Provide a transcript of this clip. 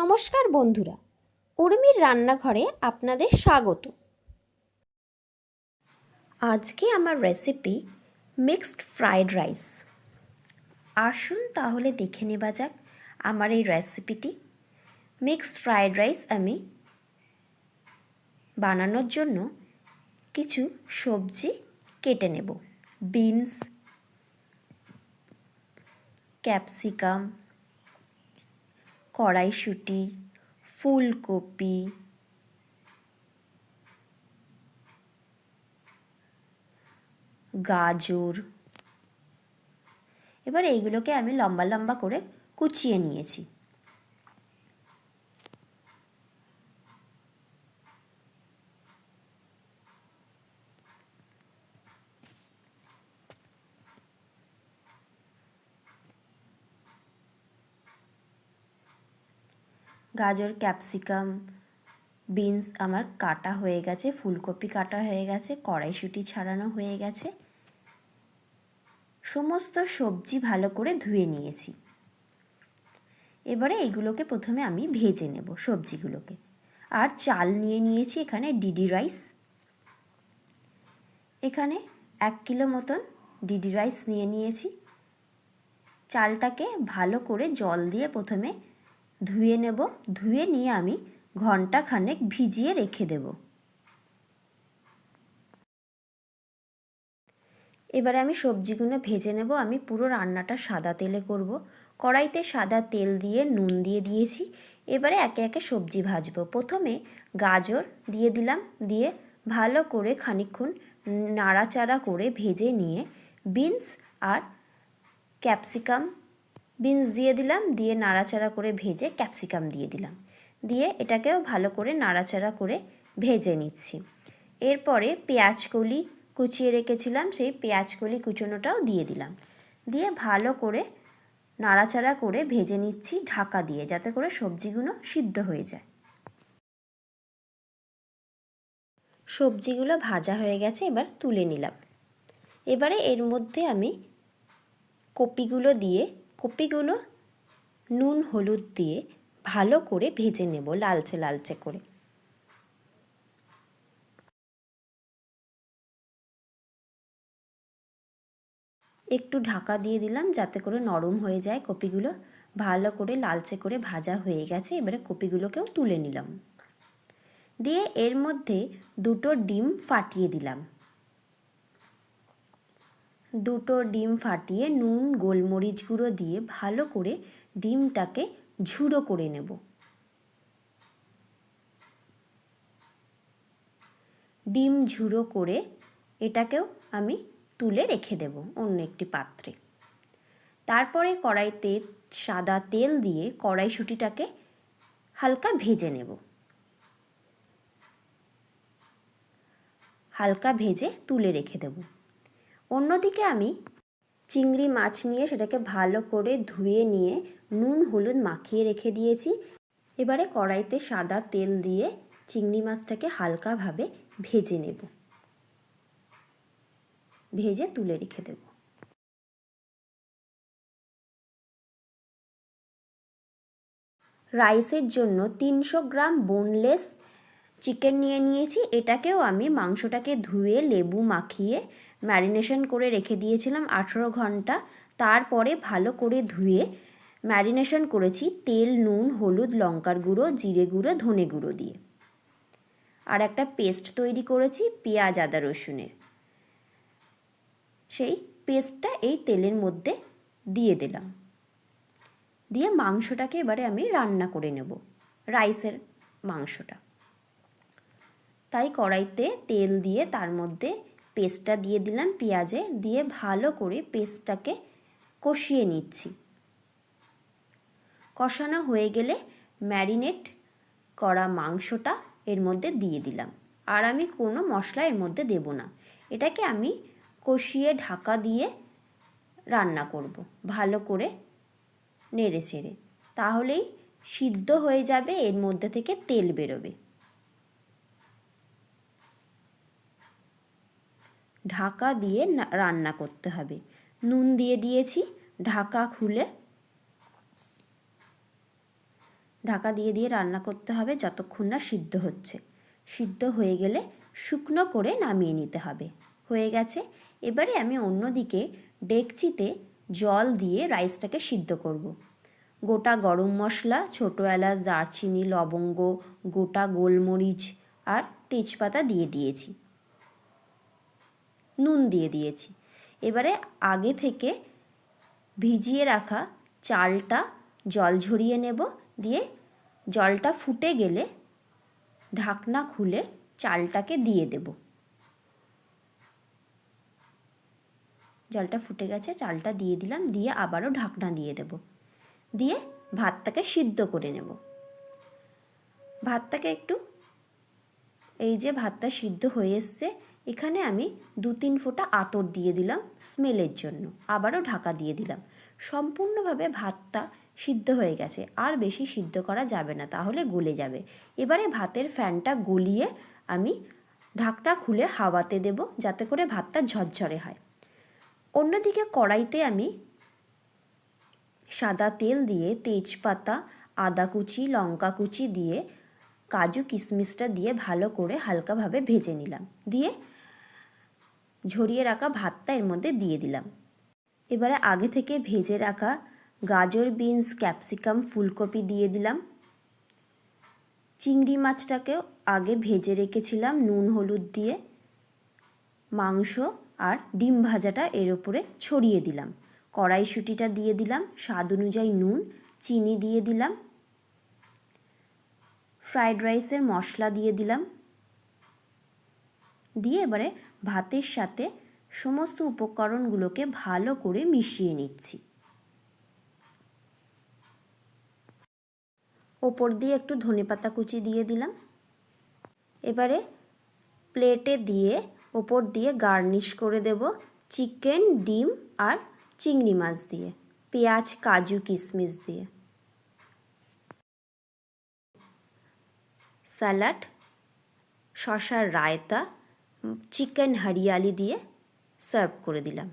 নমস্কার বন্ধুরা, উর্মির রান্নাঘরে আপনাদের স্বাগত। আজকে আমার রেসিপি মিক্সড ফ্রাইড রাইস আসুন তাহলে দেখে নেওয়া যাক আমার এই রেসিপিটি মিক্সড ফ্রাইড রাইস আমি বানানোর জন্য কিছু সবজি কেটে নেব। বিনস ক্যাপসিকাম কড়াইশুঁটি ফুলকপি গাজর। এবার এইগুলোকে আমি লম্বা লম্বা করে কুচিয়ে নিয়েছি। গাজর, ক্যাপসিকাম, বিনস আমার কাটা হয়ে গেছে, ফুলকপি কাটা হয়ে গেছে, কড়াইশুঁটি ছাড়ানো হয়ে গেছে। সমস্ত সবজি ভালো করে ধুয়ে নিয়েছি। এবারে এগুলোকে প্রথমে আমি ভেজে নেব সবজিগুলোকে। আর চাল নিয়ে নিয়েছি এখানে ডিডি রাইস। এখানে এক কিলো মতন ডিডি রাইস নিয়ে নিয়েছি। চালটাকে ভালো করে জল দিয়ে প্রথমে ধুয়ে নেব, ধুয়ে নিয়ে আমি ঘণ্টা খানেক ভিজিয়ে রেখে দেব। এবারে আমি সবজিগুলো ভেজে নেব, আমি পুরো রান্নাটা সাদা তেলে করব। কড়াইতে সাদা তেল দিয়ে, নুন দিয়ে দিয়েছি। এবারে একে একে সবজি ভাজব। প্রথমে গাজর দিয়ে দিলাম, দিয়ে ভালো করে খানিক্ষণ নাড়াচাড়া করে ভেজে নিয়ে বিনস আর ক্যাপসিকাম বিনস দিয়ে দিলাম, দিয়ে নাড়াচাড়া করে ভেজে ক্যাপসিকাম দিয়ে দিলাম। দিয়ে এটাকেও ভালো করে নাড়াচাড়া করে ভেজে নিচ্ছি। এরপরে পেঁয়াজকলি কুচিয়ে রেখেছিলাম, সেই পেঁয়াজকলি কুচোনোটাও দিয়ে দিলাম। দিয়ে ভালো করে নাড়াচাড়া করে ভেজে নিচ্ছি, ঢাকা দিয়ে, যাতে করে সবজিগুলো সিদ্ধ হয়ে যায়। সবজিগুলো ভাজা হয়ে গেছে, এবার তুলে নিলাম। এবারে এর মধ্যে আমি কপিগুলো দিয়ে কপিগুলো নুন, হলুদ দিয়ে ভালো করে ভেজে নেব লালচে লালচে করে। একটু ঢাকা দিয়ে দিলাম যাতে করে নরম হয়ে যায় কপিগুলো। ভালো করে লালচে করে ভাজা হয়ে গেছে, এবারে কপিগুলোকেও তুলে নিলাম। দিয়ে এর মধ্যে দুটো ডিম ফাটিয়ে দিলাম। দুটো ডিম ফাটিয়ে নুন, গোলমরিচ গুঁড়ো দিয়ে ভালো করে ডিমটাকে ঝুড়ো করে নেব। ডিম ঝুড়ো করে এটাকেও আমি তুলে রেখে দেব অন্য একটি পাত্রে। তারপরে কড়াইতে সাদা তেল দিয়ে কড়াইশুঁটিটাকে হালকা ভেজে নেব। হালকা ভেজে তুলে রেখে দেব। অন্যদিকে আমি চিংড়ি মাছ নিয়ে সেটাকে ভালো করে ধুয়ে নিয়ে নুন, হলুদ মাখিয়ে রেখে দিয়েছি। এবারে কড়াইতে সাদা তেল দিয়ে চিংড়ি মাছটাকে হালকাভাবে ভেজে নেব। ভেজে তুলে রেখে দেব। রাইসের জন্য তিনশো গ্রাম বোনলেস চিকেন নিয়ে নিয়েছি। এটাকেও আমি মাংসটাকে ধুয়ে লেবু মাখিয়ে ম্যারিনেশন করে রেখে দিয়েছিলাম আঠেরো ঘণ্টা। তারপরে ভালো করে ধুয়ে ম্যারিনেশন করেছি তেল, নুন, হলুদ, লঙ্কার গুঁড়ো, জিরে গুঁড়ো, ধনে গুঁড়ো দিয়ে। আর একটা পেস্ট তৈরি করেছি পেঁয়াজ, আদা, রসুনের। সেই পেস্টটা এই তেলের মধ্যে দিয়ে দিলাম। দিয়ে মাংসটাকে এবারে আমি রান্না করে নেব, রাইসের মাংসটা। তাই কড়াইতে তেল দিয়ে তার মধ্যে পেস্টটা দিয়ে দিলাম, পেঁয়াজে দিয়ে ভালো করে পেস্টটাকে কষিয়ে নিচ্ছি। কষানো হয়ে গেলে ম্যারিনেট করা মাংসটা এর মধ্যে দিয়ে দিলাম। আর আমি কোনো মশলা এর মধ্যে দেব না। এটাকে আমি কষিয়ে ঢাকা দিয়ে রান্না করব, ভালো করে নেড়ে চেড়ে। তাহলেই সিদ্ধ হয়ে যাবে, এর মধ্যে থেকে তেল বেরোবে। ঢাকা দিয়ে রান্না করতে হবে। নুন দিয়ে দিয়েছি, ঢাকা খুলে ঢাকা দিয়ে দিয়ে রান্না করতে হবে যতক্ষণ না সিদ্ধ হচ্ছে। সিদ্ধ হয়ে গেলে শুকনো করে নামিয়ে নিতে হবে। হয়ে গেছে। এবারে আমি অন্যদিকে ডেকচিতে জল দিয়ে রাইসটাকে সিদ্ধ করব। গোটা গরম মশলা, ছোটো এলাচ, দারচিনি, লবঙ্গ, গোটা গোলমরিচ আর তেজপাতা দিয়ে দিয়েছি। নুন দিয়ে দিয়েছি। এবারে আগে থেকে ভিজিয়ে রাখা চালটা জল ঝরিয়ে নেব, দিয়ে জলটা ফুটে গেলে ঢাকনা খুলে চালটাকে দিয়ে দেব। জলটা ফুটে গেছে, চালটা দিয়ে দিলাম, দিয়ে আবারও ঢাকনা দিয়ে দেব। দিয়ে ভাতটাকে সিদ্ধ করে নেব। ভাতটাকে একটু, এই যে ভাতটা সিদ্ধ হয়ে এসছে এখানে আমি দু তিন ফোঁটা আতর দিয়ে দিলাম স্মেলের জন্য, আবারও ঢাকা দিয়ে দিলাম। সম্পূর্ণভাবে ভাতটা সিদ্ধ হয়ে গেছে, আর বেশি সিদ্ধ করা যাবে না, তাহলে গলে যাবে। এবারে ভাতের ফ্যানটা গলিয়ে আমি ঢাকটা খুলে হাওয়াতে দেব, যাতে করে ভাতটা ঝরঝরে হয়। অন্যদিকে কড়াইতে আমি সাদা তেল দিয়ে তেজপাতা, আদা কুচি, লঙ্কা কুচি দিয়ে কাজু কিশমিশটা দিয়ে ভালো করে হালকাভাবে ভেজে নিলাম। দিয়ে ঝরিয়ে রাখা ভাতটা এর মধ্যে দিয়ে দিলাম। এবারে আগে থেকে ভেজে রাখা গাজর, বিনস, ক্যাপসিকাম, ফুলকপি দিয়ে দিলাম। চিংড়ি মাছটাকেও আগে ভেজে রেখেছিলাম নুন, হলুদ দিয়ে। মাংস আর ডিম ভাজাটা এর উপরে ছড়িয়ে দিলাম। কড়াইশুঁটিটা দিয়ে দিলাম, স্বাদ অনুযায়ী নুন, চিনি দিয়ে দিলাম। ফ্রাইড রাইসের মশলা দিয়ে দিলাম। দিয়ে এবারে ভাতের সাথে সমস্ত উপকরণগুলোকে ভালো করে মিশিয়ে নিচ্ছি। ওপর দিয়ে একটু ধনেপাতা কুচি দিয়ে দিলাম। এবারে প্লেটে দিয়ে ওপর দিয়ে গার্নিশ করে দেব চিকেন, ডিম আর চিংড়ি মাছ দিয়ে, পেঁয়াজ, কাজু, কিশমিশ দিয়ে। স্যালাড শশার রায়তা চিকেন হরিয়ালি দিয়ে সার্ভ করে দিলাম।